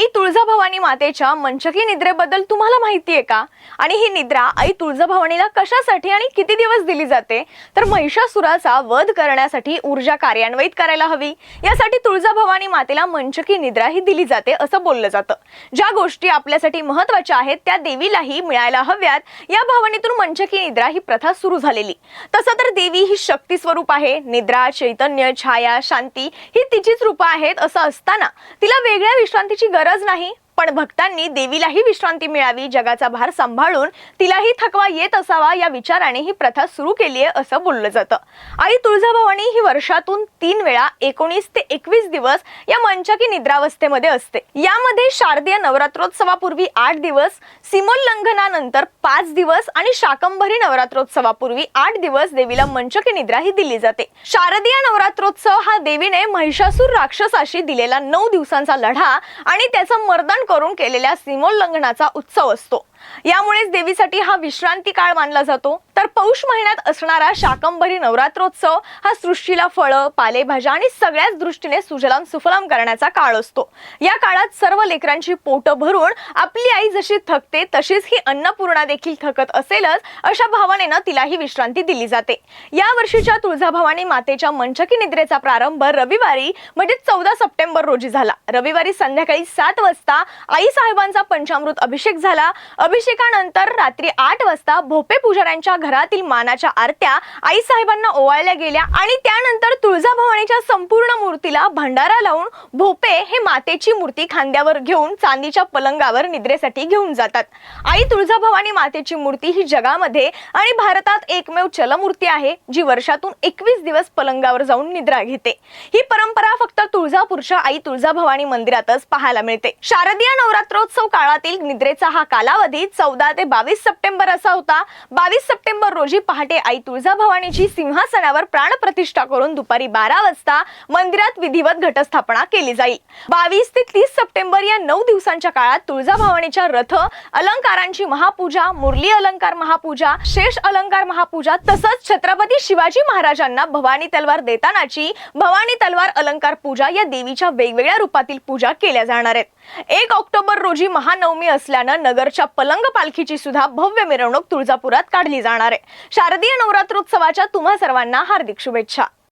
आई तुळजाभवानी मातेच्या मंचकी निद्रेबद्दल तुम्हाला माहिती आहे का? आणि ही निद्रा आई तुळजाभवानीला कशासाठी आणि किती दिवस दिली जाते? तर महिषासुराचा वध करण्यासाठी ऊर्जा कार्यान्वित करायला हवी. यासाठी तुळजाभवानी मातेला मंचकी निद्रा ही दिली जाते असं बोललं जातं. ज्या गोष्टी आपल्यासाठी महत्त्वाच्या आहेत त्या देवीलाही मिळायला हव्यात. या भावनेतून मंचकी निद्रा ही प्रथा सुरू झालेली. तसं तर देवी ही शक्ती स्वरूप आहे. निद्रा चैतन्य छाया शांती ही तिचीच रूपं आहेत असं असताना तिला वेगळ्या विश्रांतीची गरज गरज नाही. पण भक्तांनी देवीलाही विश्रांती मिळावी जगाचा भार सांभाळून तिलाही थकवा येत असावा या विचाराने ही प्रथा सुरू केली आहे असं बोललं जातं. आई तुळजाभवानी ही वर्षातून तीन वेळा एकोणीस ते एकवीस दिवस या मंचकी निद्रावस्थेमध्ये असते. यामध्ये शारदीय नवरात्रोत्सवापूर्वी आठ दिवस सीमोल्लंघनानंतर पाच दिवस आणि शाकंभरी नवरात्रोत्सवापूर्वी आठ दिवस देवीला मंचकी निद्रा ही दिली जाते. शारदीय नवरात्रोत्सव हा देवीने महिषासूर राक्षसाशी दिलेला नऊ दिवसांचा लढा आणि त्याचं मर्दन करून केलेल्या सीमोल्लंघनाचा उत्सव असतो. यामुळेच देवीसाठी हा विश्रांती काळ मानला जातो. तर पौष महिन्यात असणारा शाकंभरी नवरात्रोत्सव हा सृष्टीला फळं पालेभाज्या आणि सगळ्याच दृष्टीने सुजलाम सुफलाम करण्याचा काळ असतो. या काळात सर्व लेकरांची पोटं भरून आपली आई जशी थकते तशीच ही अन्नपूर्णा देखील थकत असेलच अशा भावनेनं तिलाही विश्रांती दिली जाते. या वर्षीच्या तुळजाभवानी मातेच्या मंचकी निद्रेचा प्रारंभ रविवारी म्हणजे चौदा सप्टेंबर रोजी झाला. रविवारी संध्याकाळी सात वाजता आई साहेबांचा पंचामृत अभिषेक झाला. अभिषेकानंतर रात्री आठ वाजता भोपे पुजाऱ्यांच्या घरातील मानाच्या आरत्या आई साहेबांना ओवाळल्या गेल्या आणि त्यानंतर तुळजाभवानीच्या संपूर्ण मूर्तीला भंडारा लावून भोपे हे मातेची मूर्ती खांद्यावर घेऊन चांदीच्या पलंगावर निद्रेसाठी घेऊन जातात. आई तुळजाभवानी मातेची मूर्ती ही जगामध्ये आणि भारतात एकमेव चलमूर्ती आहे जी वर्षातून एकवीस दिवस पलंगावर जाऊन निद्रा घेते. ही परंपरा फक्त तुळजापूरच्या आई तुळजाभवानी मंदिरातच पाहायला मिळते. शारदीय नवरात्रोत्सव काळातील निद्रेचा हा कालावधी कालावधी चौदा ते बावीस सप्टेंबर असा होता. बावीस सप्टेंबर रोजी पहाटे आई तुळजाभवानीची सिंहासनावर प्राणप्रतिष्ठा करून दुपारी बारा वाजता मंदिरात विधिवत घटस्थापना केली जाईल. बावीस ते तीस सप्टेंबर या नऊ दिवसांच्या काळात तुळजाभवानीच्या रथ अलंकारांची महापूजा मुरली अलंकार महापूजा शेष अलंकार महापूजा तसंच छत्रपती शिवाजी महाराजांना भवानी तलवार देतानाची भवानी तलवार अलंकार पूजा या देवीच्या वेगवेगळ्या रूपातील पूजा केल्या जाणार आहेत. एक ऑक्टोबर रोजी महानवमी असल्यानं नगरच्या पलंग पालखीची सुद्धा भव्य मिरवणूक तुळजापुरात काढली जाणार आहे. शारदीय नवरात्रोत्सवाच्या तुम्हा सर्वांना हार्दिक शुभेच्छा.